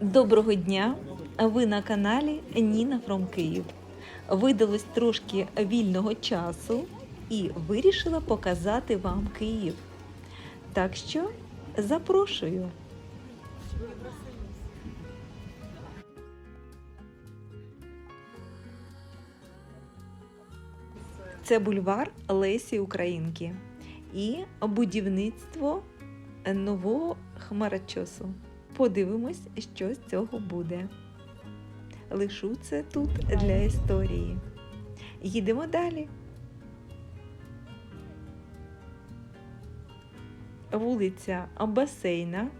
Доброго дня! Ви на каналі Ніна Фром Київ. Видалось трошки вільного часу і вирішила показати вам Київ. Так що запрошую. Це бульвар Лесі Українки і будівництво нового хмарочосу. Подивимось, що з цього буде. Лишу це тут для історії. Їдемо далі. Вулиця Басейна.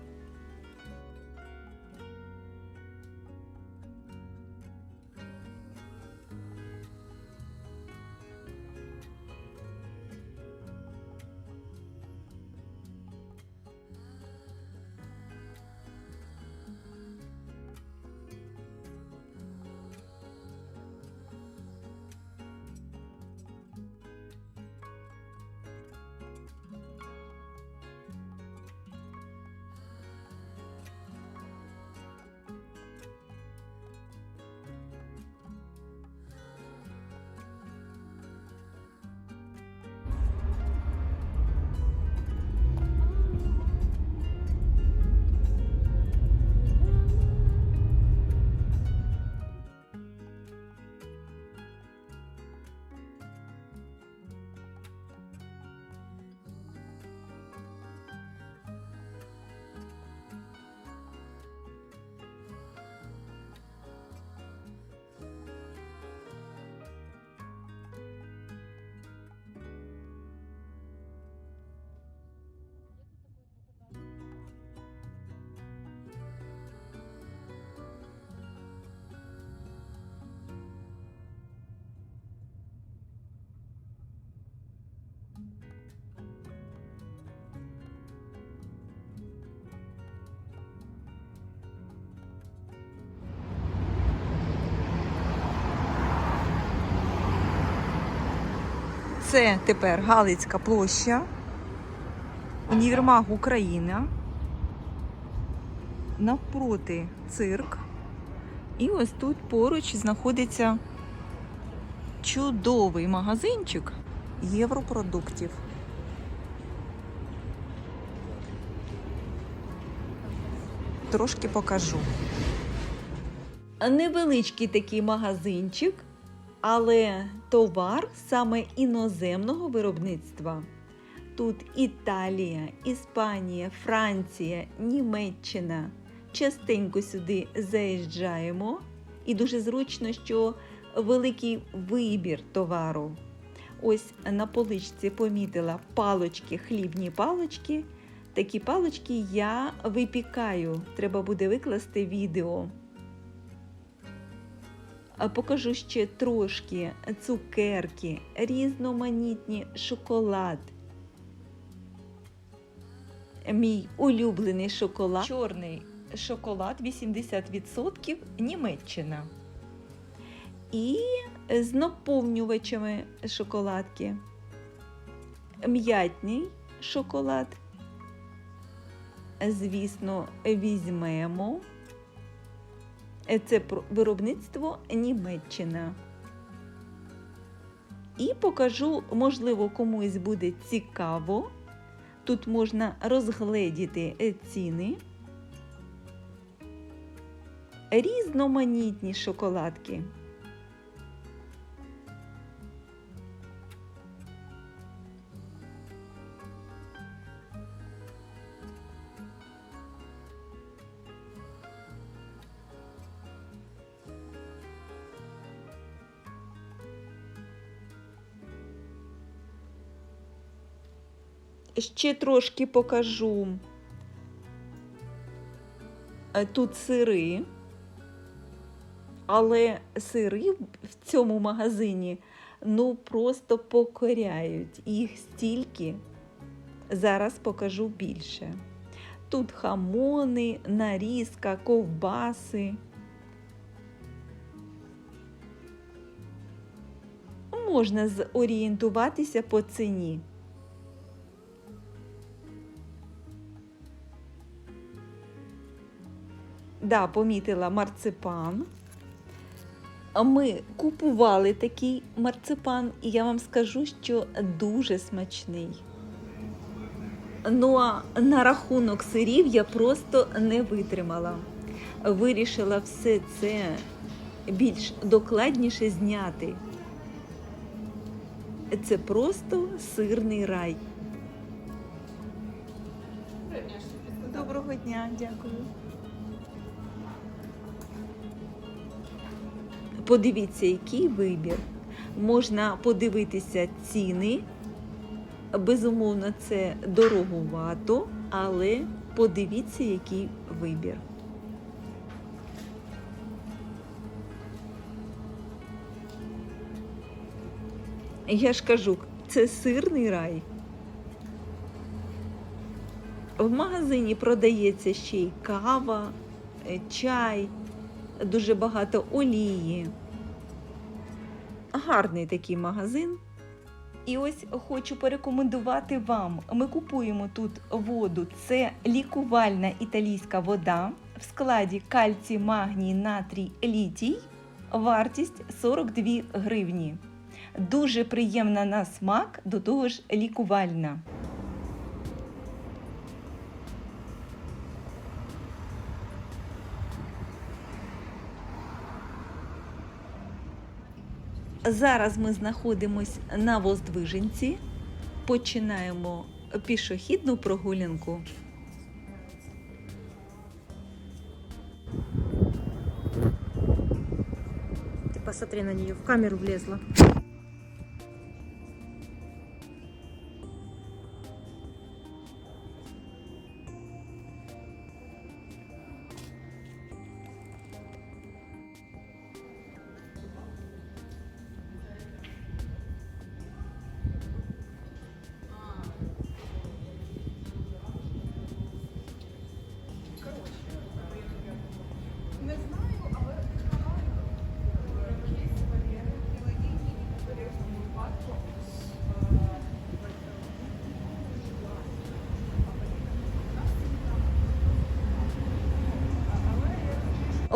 Це тепер Галицька площа, універмаг Україна. Навпроти цирк. І ось тут поруч знаходиться чудовий магазинчик європродуктів. Трошки покажу. Невеличкий такий магазинчик, але товар саме іноземного виробництва. Тут Італія, Іспанія, Франція, Німеччина. Частенько сюди заїжджаємо, і дуже зручно, що великий вибір товару. Ось на поличці помітила палочки, хлібні палочки. Такі палочки я випікаю. Треба буде викласти відео. Покажу ще трошки цукерки, різноманітні шоколад. Мій улюблений шоколад. Чорний шоколад 80% Німеччина. І з наповнювачами шоколадки. М'ятний шоколад. Звісно, візьмемо. Це виробництво Німеччина. І покажу, можливо, комусь буде цікаво. Тут можна розгледіти е, ціни. Різноманітні шоколадки. Ще трошки покажу. Е, Тут сири, але сири в цьому магазині ну просто покоряють. Їх стільки. Зараз покажу більше. Тут хамони, нарізка, ковбаси. Можна зорієнтуватися по ціні. Да, помітила марципан. Ми купували такий марципан, і я вам скажу, що дуже смачний. Ну а на рахунок сирів я просто не витримала. Вирішила все це більш докладніше зняти. Це просто сирний рай. Доброго дня, дякую. Подивіться, який вибір. Можна подивитися ціни. Безумовно, це дороговато, але подивіться, який вибір. Я ж кажу, це сирний рай. В магазині продається ще й кава, е, чай, дуже багато олії. Гарний такий магазин. І ось хочу порекомендувати вам. Ми купуємо тут воду. Це лікувальна італійська вода в складі кальцій, магній, натрій, літій. Вартість 42 гривні. Дуже приємна на смак, до того ж лікувальна. Зараз ми знаходимось на Воздвиженці. Починаємо пішохідну прогулянку. Ты посмотри на нее, в камеру влезла.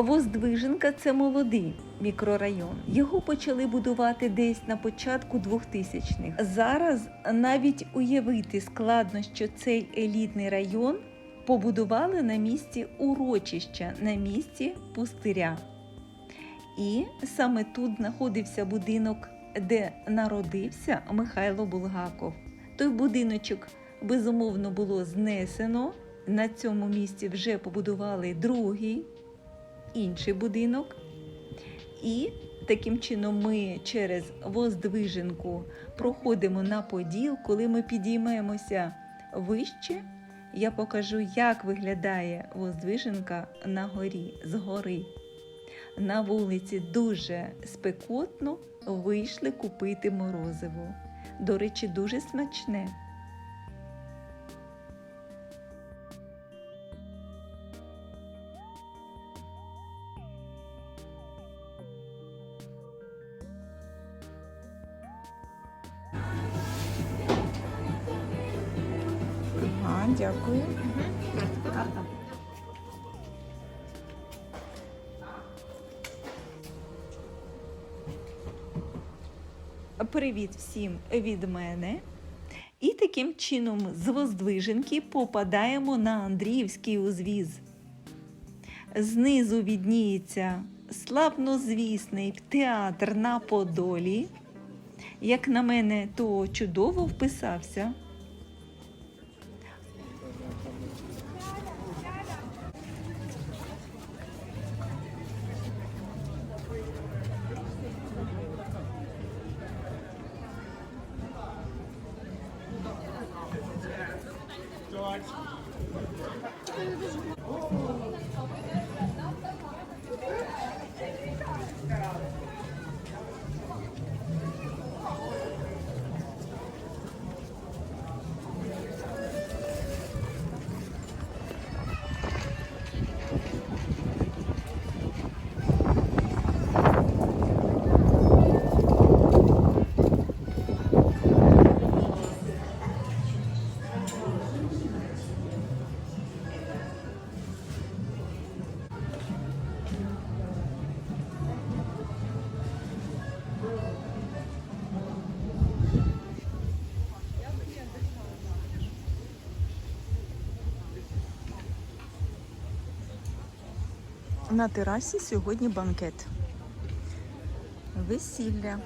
Воздвиженка це молодий мікрорайон. Його почали будувати десь на початку 2000-х. Зараз навіть уявити складно, що цей елітний район побудували на місці урочища, на місці пустиря. І саме тут знаходився будинок, де народився Михайло Булгаков. Той будиночок безумовно було знесено. На цьому місці вже побудували другий інший будинок. І таким чином ми через Воздвиженку проходимо на Поділ. Коли ми підіймемося вище, я покажу, як виглядає Воздвиженка на горі, згори. На вулиці дуже спекотно вийшли купити морозиво. До речі, дуже смачне. Привіт всім від мене. І таким чином з Воздвиженки попадаємо на Андріївський узвіз. Знизу відніється славнозвісний театр на Подолі. Як на мене, то чудово вписався. var. На терасі сьогодні банкет. Весілля.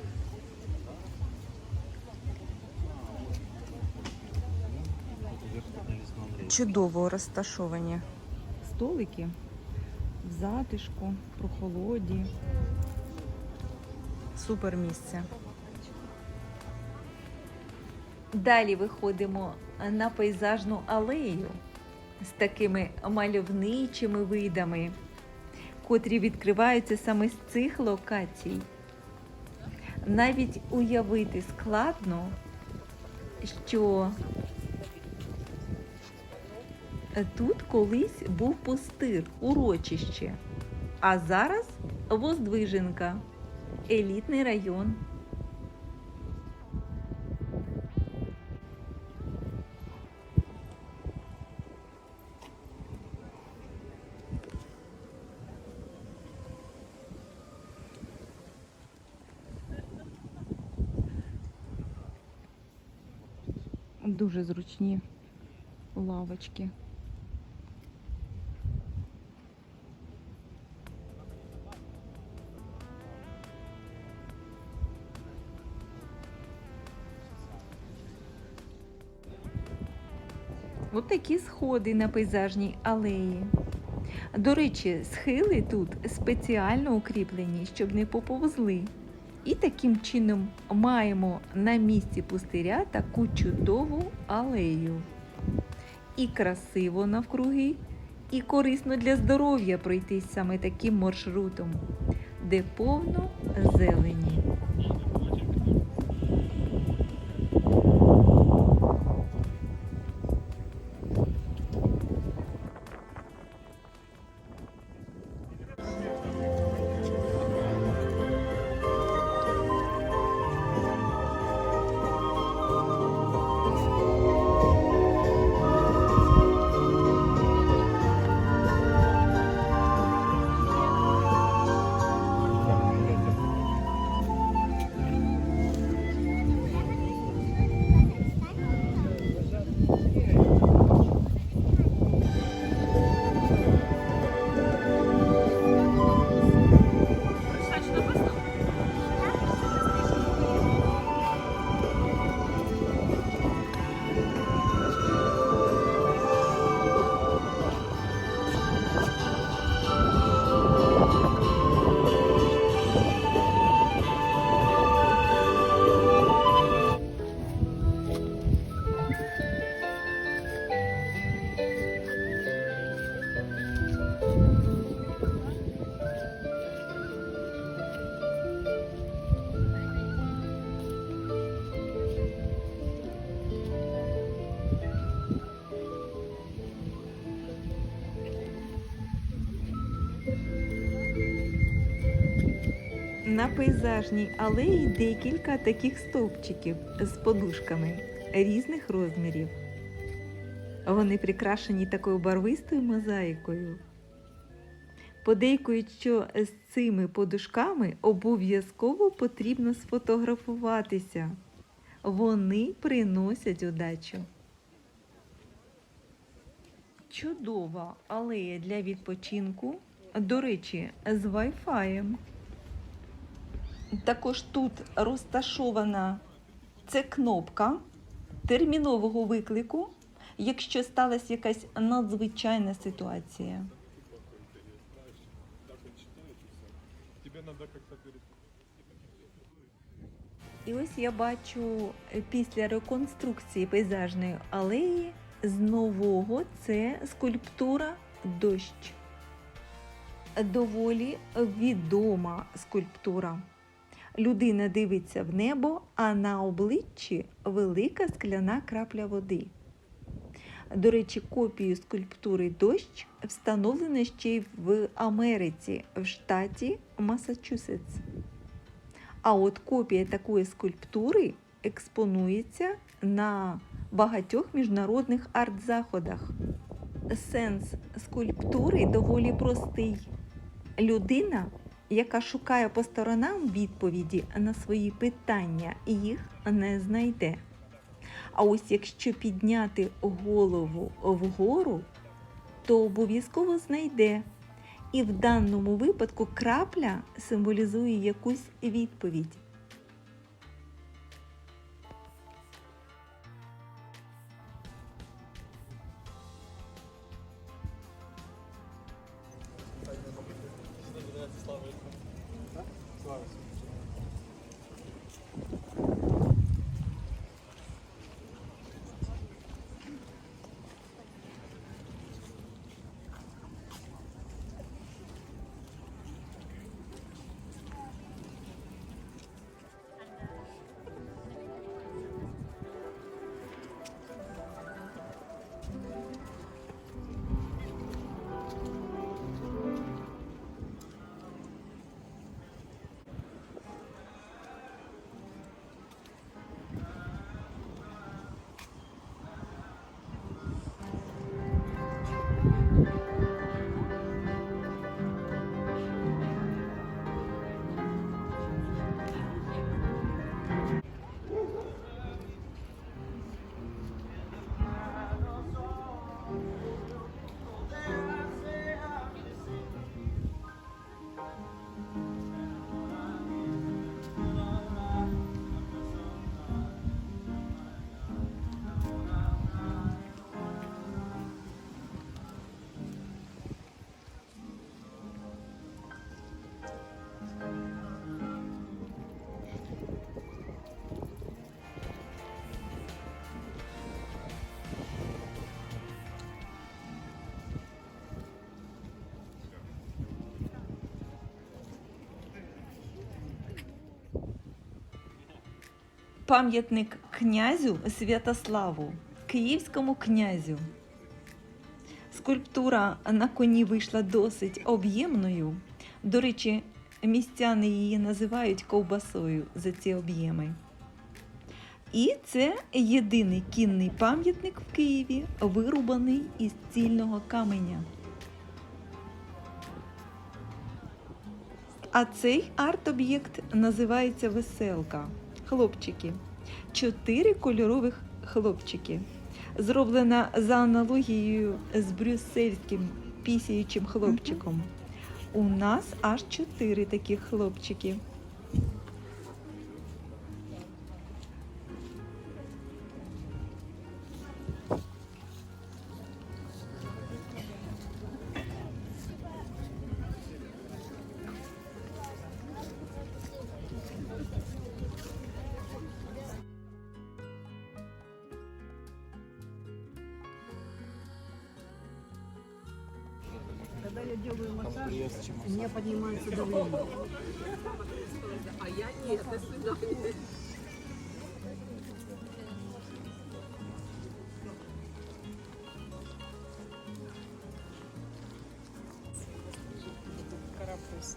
Чудово розташовані столики в затишку, прохолоді. Супер місце. Далі виходимо на пейзажну алею з такими мальовничими видами, котрі відкриваються саме з цих локацій. Навіть уявити складно, що тут колись був пустир, урочище, а зараз Воздвиженка, елітний район. Дуже зручні лавочки. Ось такі сходи на пейзажній алеї. До речі, схили тут спеціально укріплені, щоб не поповзли. І таким чином маємо на місці пустиря таку чудову алею. І красиво навкруги, і корисно для здоров'я пройтись саме таким маршрутом, де повно зелені. Пейзажній алеї декілька таких стовпчиків з подушками різних розмірів. Вони прикрашені такою барвистою мозаїкою. Подейкують, що з цими подушками обов'язково потрібно сфотографуватися. Вони приносять удачу. Чудова алея для відпочинку. До речі, з Wi-Fi. Також тут розташована це кнопка термінового виклику, якщо сталася якась надзвичайна ситуація. І ось я бачу е, після реконструкції пейзажної алеї з нового це скульптура дощ. Доволі відома скульптура. Людина дивиться в небо, а на обличчі велика скляна крапля води. До речі, копію скульптури дощ встановлено ще й в Америці, в штаті Масачусетс. А от копія такої скульптури експонується на багатьох міжнародних арт-заходах. Сенс скульптури доволі простий. Людина, яка шукає по сторонам відповіді на свої питання, їх не знайде. А ось якщо підняти голову вгору, то обов'язково знайде І в даному випадку крапля символізує якусь відповідь. Пам'ятник князю Святославу, київському князю. Скульптура на коні вийшла досить об'ємною. До речі, містяни її називають ковбасою за ці об'єми. І це єдиний кінний пам'ятник в Києві, вирубаний із цільного каменя. А цей арт-об'єкт називається Веселка. Хлопчики. Чотири кольорових хлопчики. Зроблена за аналогією з брюссельським пісіючим хлопчиком. У нас аж чотири таких хлопчики.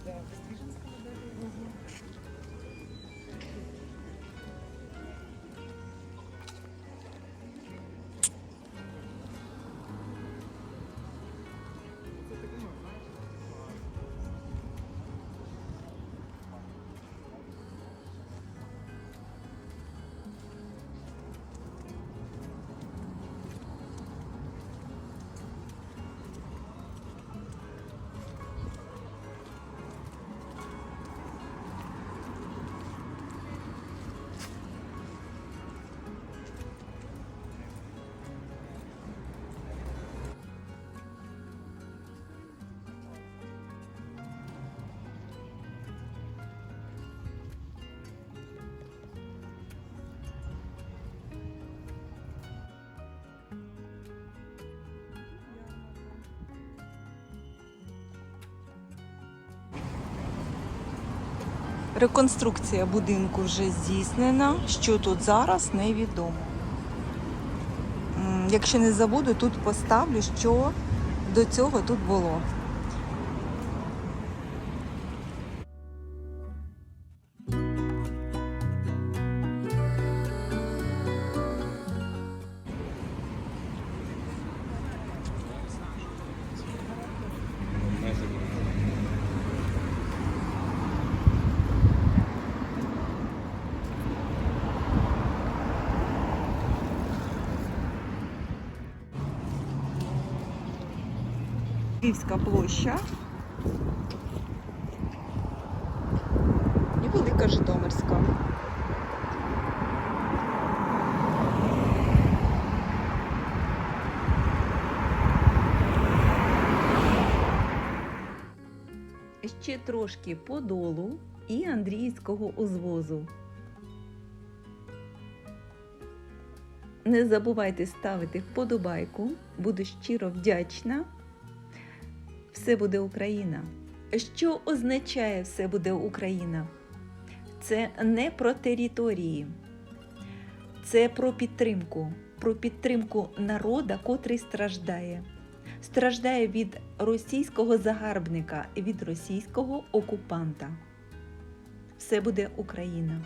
the decisions Реконструкція будинку вже здійснена. Що тут зараз, невідомо. Якщо не забуду, тут поставлю, що до цього тут було. Київська площа. І Велика Житомирська. Ще трошки подолу і Андріївського узвозу. Не забувайте ставити вподобайку. Буду щиро вдячна. Все буде Україна. Що означає все буде Україна? Це не про території, це про підтримку, про підтримку народа, котрий страждає. Страждає від російського загарбника, від російського окупанта. Все буде Україна.